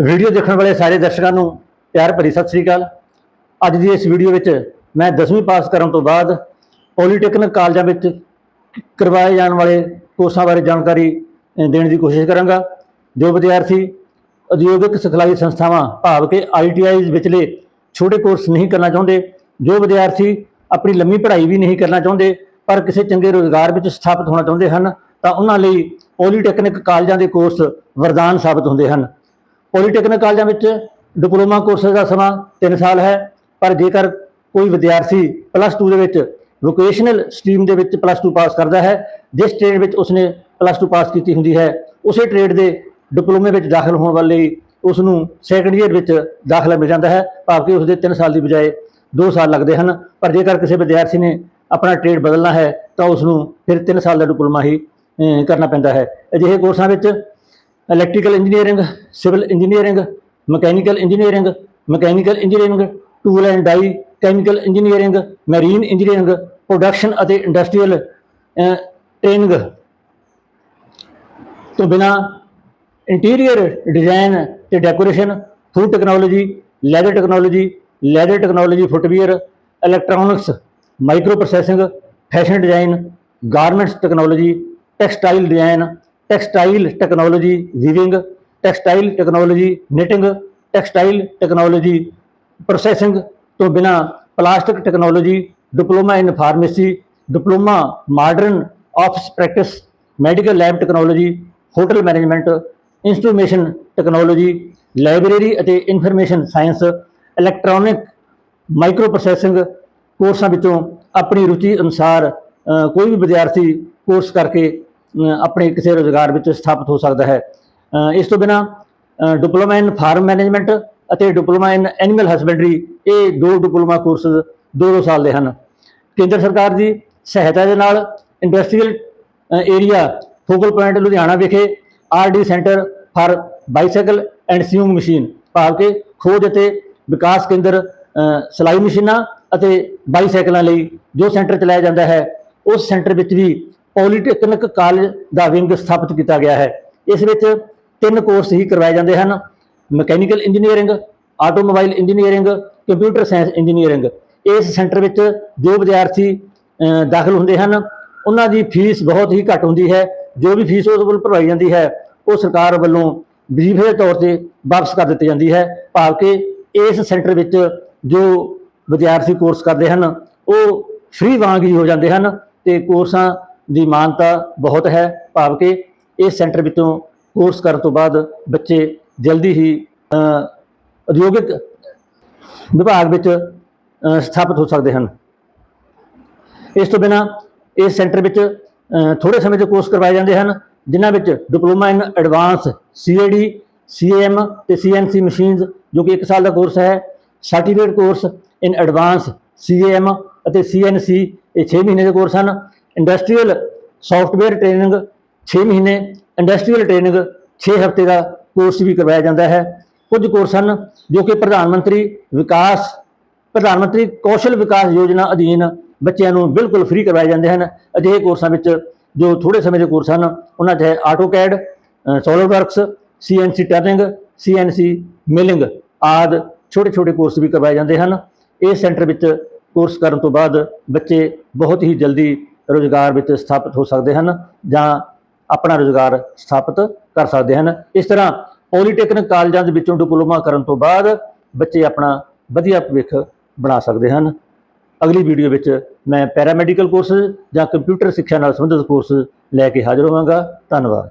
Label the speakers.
Speaker 1: Video ਦੇਖਣ ਵਾਲੇ ਸਾਰੇ ਦਰਸ਼ਕਾਂ ਨੂੰ ਪਿਆਰ ਭਰੀ ਸਤਿ ਸ੍ਰੀ ਅਕਾਲ। ਅੱਜ ਦੀ ਇਸ ਵੀਡੀਓ ਵਿੱਚ ਮੈਂ 10ਵੀਂ ਪਾਸ ਕਰਨ ਤੋਂ ਬਾਅਦ ਪੋਲੀਟੈਕਨਿਕ ਕਾਲਜਾਂ ਵਿੱਚ ਕਰਵਾਏ ਜਾਣ ਵਾਲੇ ਕੋਰਸਾਂ ਬਾਰੇ ਜਾਣਕਾਰੀ ਦੇਣ ਦੀ ਕੋਸ਼ਿਸ਼ ਕਰਾਂਗਾ। ਜੋ ਵਿਦਿਆਰਥੀ ਉਦਯੋਗਿਕ ਸਿਖਲਾਈ ਸੰਸਥਾਵਾਂ ਭਾਵ ਕਿ ਆਈਟੀਆਈਜ਼ ਵਿਚਲੇ ਛੋਟੇ ਕੋਰਸ ਨਹੀਂ ਕਰਨਾ ਚਾਹੁੰਦੇ, ਜੋ ਵਿਦਿਆਰਥੀ ਆਪਣੀ ਲੰਮੀ ਪੜ੍ਹਾਈ ਵੀ ਨਹੀਂ ਕਰਨਾ ਚਾਹੁੰਦੇ, ਪਰ ਕਿਸੇ ਚੰਗੇ ਰੋਜ਼ਗਾਰ ਵਿੱਚ ਸਥਾਪਿਤ ਹੋਣਾ ਚਾਹੁੰਦੇ ਹਨ, ਤਾਂ ਉਹਨਾਂ ਲਈ ਪੋਲੀਟੈਕਨਿਕ ਕਾਲਜਾਂ ਦੇ ਕੋਰਸ ਵਰਦਾਨ ਸਾਬਤ ਹੁੰਦੇ ਹਨ। ਪੋਲੀਟੈਕਨਿਕ ਕਾਲਜਾਂ ਵਿੱਚ ਡਿਪਲੋਮਾ ਕੋਰਸ ਦਾ ਸਮਾਂ 3 ਸਾਲ ਹੈ, ਪਰ ਜੇਕਰ ਕੋਈ ਵਿਦਿਆਰਥੀ ਪਲੱਸ 2 ਦੇ ਵਿੱਚ ਵੋਕੇਸ਼ਨਲ ਸਟਰੀਮ ਦੇ ਵਿੱਚ ਪਲੱਸ 2 ਪਾਸ ਕਰਦਾ ਹੈ, ਜਿਸ ਟ੍ਰੇਡ ਵਿੱਚ ਉਸਨੇ ਪਲੱਸ 2 ਪਾਸ ਕੀਤੀ ਹੁੰਦੀ ਹੈ, ਉਸੇ ਟ੍ਰੇਡ ਦੇ ਡਿਪਲੋਮੇ ਵਿੱਚ ਦਾਖਲ ਹੋਣ ਵਾਲੇ ਉਸ ਨੂੰ ਸੈਕੰਡ ਈਅਰ ਵਿੱਚ ਦਾਖਲਾ ਮਿਲ ਜਾਂਦਾ ਹੈ, ਭਾਵ ਕਿ ਉਸਦੇ 3 ਸਾਲ ਦੀ ਬਜਾਏ 2 ਸਾਲ ਲੱਗਦੇ ਹਨ। ਪਰ ਜੇਕਰ ਕਿਸੇ ਵਿਦਿਆਰਥੀ ਨੇ ਆਪਣਾ ਟ੍ਰੇਡ ਬਦਲਣਾ ਹੈ, ਤਾਂ ਉਸ ਨੂੰ ਫਿਰ 3 ਸਾਲ ਦਾ ਡਿਪਲੋਮਾ ਹੀ ਕਰਨਾ ਪੈਂਦਾ ਹੈ। ਅਜਿਹੇ ਕੋਰਸਾਂ ਵਿੱਚ electrical engineering civil engineering mechanical engineering mechanical engineering tool and die chemical engineering marine engineering production ਅਤੇ ਇੰਡਸਟਰੀਅਲ ਟ੍ਰੇਨਿੰਗ ਤੋਂ ਬਿਨਾ ਇੰਟੀਰੀਅਰ ਡਿਜ਼ਾਈਨ ਤੇ decoration food technology leather technology leather technology footwear electronics micro processing fashion design garments technology textile design textile technology weaving textile technology knitting textile technology processing ਤੋਂ ਬਿਨਾ plastic technology diploma in pharmacy diploma modern office practice medical lab technology hotel management instrumentation technology library ਅਤੇ information science electronic micro processing ਕੋਰਸਾਂ ਵਿੱਚੋਂ ਆਪਣੀ ਰੁਚੀ ਅਨੁਸਾਰ ਕੋਈ ਵੀ ਵਿਦਿਆਰਥੀ course ਕਰਕੇ ਆਪਣੇ ਕਿਸੇ ਰੋਜ਼ਗਾਰ ਵਿੱਚ ਸਥਾਪਿਤ ਹੋ ਸਕਦਾ ਹੈ। ਇਸ ਤੋਂ ਬਿਨਾ ਡਿਪਲੋਮਾ ਇਨ ਫਾਰਮ ਮੈਨੇਜਮੈਂਟ ਅਤੇ ਡਿਪਲੋਮਾ ਇਨ ਐਨੀਮਲ ਹਸਬੈਂਡਰੀ ਇਹ ਦੋ ਡਿਪਲੋਮਾ ਕੋਰਸ ਦੋ ਦੋ ਸਾਲ ਦੇ ਹਨ। ਕੇਂਦਰ ਸਰਕਾਰ ਦੀ ਸਹਾਇਤਾ ਦੇ ਨਾਲ industrial area focal point Ludhiana ਵਿਖੇ R D centre for bicycle and sewing machine ਭਾਵ ਕਿ ਖੋਜ ਅਤੇ ਵਿਕਾਸ ਕੇਂਦਰ ਅ, ਸਿਲਾਈ ਮਸ਼ੀਨਾਂ ਅਤੇ ਬਾਈਸਾਈਕਲਾਂ ਲਈ ਜੋ ਸੈਂਟਰ ਚਲਾਇਆ ਜਾਂਦਾ ਹੈ ਉਸ ਸੈਂਟਰ ਵਿੱਚ ਵੀ ਪੋਲੀਟੈਕਨਿਕ ਕਾਲਜ ਦਾ ਵਿੰਗ ਸਥਾਪਿਤ ਕੀਤਾ ਗਿਆ ਹੈ। ਇਸ ਵਿੱਚ ਤਿੰਨ ਕੋਰਸ ਹੀ ਕਰਵਾਏ ਜਾਂਦੇ ਹਨ। Mechanical engineering, automobile engineering, computer science engineering. ਇਸ ਸੈਂਟਰ ਵਿੱਚ ਜੋ ਵਿਦਿਆਰਥੀ ਦਾਖਲ ਹੁੰਦੇ ਹਨ, ਉਹਨਾਂ ਦੀ ਫੀਸ ਬਹੁਤ ਹੀ ਘੱਟ ਹੁੰਦੀ ਹੈ। ਜੋ ਵੀ ਫੀਸ ਉਸ ਵੱਲੋਂ ਭਰਵਾਈ ਜਾਂਦੀ ਹੈ, ਉਹ ਸਰਕਾਰ ਵੱਲੋਂ ਵਜ਼ੀਫੇ ਦੇ ਤੌਰ ਤੇ ਵਾਪਸ ਕਰ ਦਿੱਤੀ ਜਾਂਦੀ ਹੈ। ਭਾਵ ਕਿ ਇਸ ਸੈਂਟਰ ਵਿੱਚ ਜੋ ਵਿਦਿਆਰਥੀ ਕੋਰਸ ਕਰਦੇ ਹਨ, ਉਹ ਫ੍ਰੀ ਵਾਂਗ ਹੀ ਹੋ ਜਾਂਦੇ ਹਨ ਤੇ ਕੋਰਸਾਂ ਦੀ ਮਾਨਤਾ ਬਹੁਤ ਹੈ ਭਾਵ ਕਿ ਇਸ ਸੈਂਟਰ ਵਿੱਚੋਂ ਕੋਰਸ ਕਰਨ ਤੋਂ ਬਾਅਦ ਬੱਚੇ ਜਲਦੀ ਹੀ ਉਦਯੋਗਿਕ ਵਿਭਾਗ ਵਿੱਚ ਸਥਾਪਿਤ ਹੋ ਸਕਦੇ ਹਨ। ਇਸ ਤੋਂ ਬਿਨਾ ਇਸ ਸੈਂਟਰ ਵਿੱਚ ਅ, ਥੋੜੇ ਸਮੇਂ ਦੇ ਕੋਰਸ ਕਰਵਾਏ ਜਾਂਦੇ ਹਨ ਜਿਨ੍ਹਾਂ ਵਿੱਚ diploma in advance C A D C M ਤੇ ਸੀਐਨਸੀ ਮਸ਼ੀਨਸ ਜੋ ਕਿ 1 ਸਾਲ ਦਾ ਕੋਰਸ ਹੈ certificate course in advance C M ਅਤੇ ਸੀਐਨਸੀ ਇਹ 6 ਮਹੀਨੇ ਦੇ ਕੋਰਸ ਹਨ। ਇੰਡਸਟਰੀਅਲ ਸੌਫਟਵੇਅਰ ਟ੍ਰੇਨਿੰਗ 6 ਮਹੀਨੇ, ਇੰਡਸਟਰੀਅਲ ਟ੍ਰੇਨਿੰਗ 6 ਹਫ਼ਤੇ ਦਾ ਕੋਰਸ ਵੀ ਕਰਵਾਇਆ ਜਾਂਦਾ ਹੈ। ਕੁਝ ਕੋਰਸ ਹਨ ਜੋ ਕਿ ਪ੍ਰਧਾਨ ਮੰਤਰੀ ਵਿਕਾਸ, ਪ੍ਰਧਾਨ ਮੰਤਰੀ ਕੌਸ਼ਲ ਵਿਕਾਸ ਯੋਜਨਾ ਅਧੀਨ ਬੱਚਿਆਂ ਨੂੰ ਬਿਲਕੁਲ ਫ੍ਰੀ ਕਰਵਾਏ ਜਾਂਦੇ ਹਨ। ਅਜਿਹੇ ਕੋਰਸਾਂ ਵਿੱਚ ਜੋ ਥੋੜੇ ਸਮੇਂ ਦੇ ਕੋਰਸ ਹਨ, ਉਹਨਾਂ 'ਚ ਹੈ AutoCAD SolidWorks CNC turning CNC milling ਆਦਿ ਛੋਟੇ ਛੋਟੇ ਕੋਰਸ ਵੀ ਕਰਵਾਏ ਜਾਂਦੇ ਹਨ। ਇਸ ਸੈਂਟਰ ਵਿੱਚ ਕੋਰਸ ਕਰਨ ਤੋਂ ਬਾਅਦ ਬੱਚੇ ਬਹੁਤ ਹੀ ਜਲਦੀ ਰੋਜ਼ਗਾਰ ਵਿੱਚ ਸਥਾਪਿਤ ਹੋ ਸਕਦੇ ਹਨ ਜਾਂ ਆਪਣਾ ਰੋਜ਼ਗਾਰ ਸਥਾਪਿਤ ਕਰ ਸਕਦੇ ਹਨ। ਇਸ ਤਰ੍ਹਾਂ ਪੋਲੀਟੈਕਨਿਕ ਕਾਲਜਾਂ ਦੇ ਵਿੱਚੋਂ ਡਿਪਲੋਮਾ ਕਰਨ ਤੋਂ ਬਾਅਦ ਬੱਚੇ ਆਪਣਾ ਵਧੀਆ ਭਵਿੱਖ ਬਣਾ ਸਕਦੇ ਹਨ। ਅਗਲੀ ਵੀਡੀਓ ਵਿੱਚ ਮੈਂ ਪੈਰਾਮੈਡੀਕਲ ਕੋਰਸ ਜਾਂ ਕੰਪਿਊਟਰ ਸਿੱਖਿਆ ਨਾਲ ਸੰਬੰਧਿਤ ਕੋਰਸ ਲੈ ਕੇ ਹਾਜ਼ਰ ਹੋਵਾਂਗਾ। ਧੰਨਵਾਦ।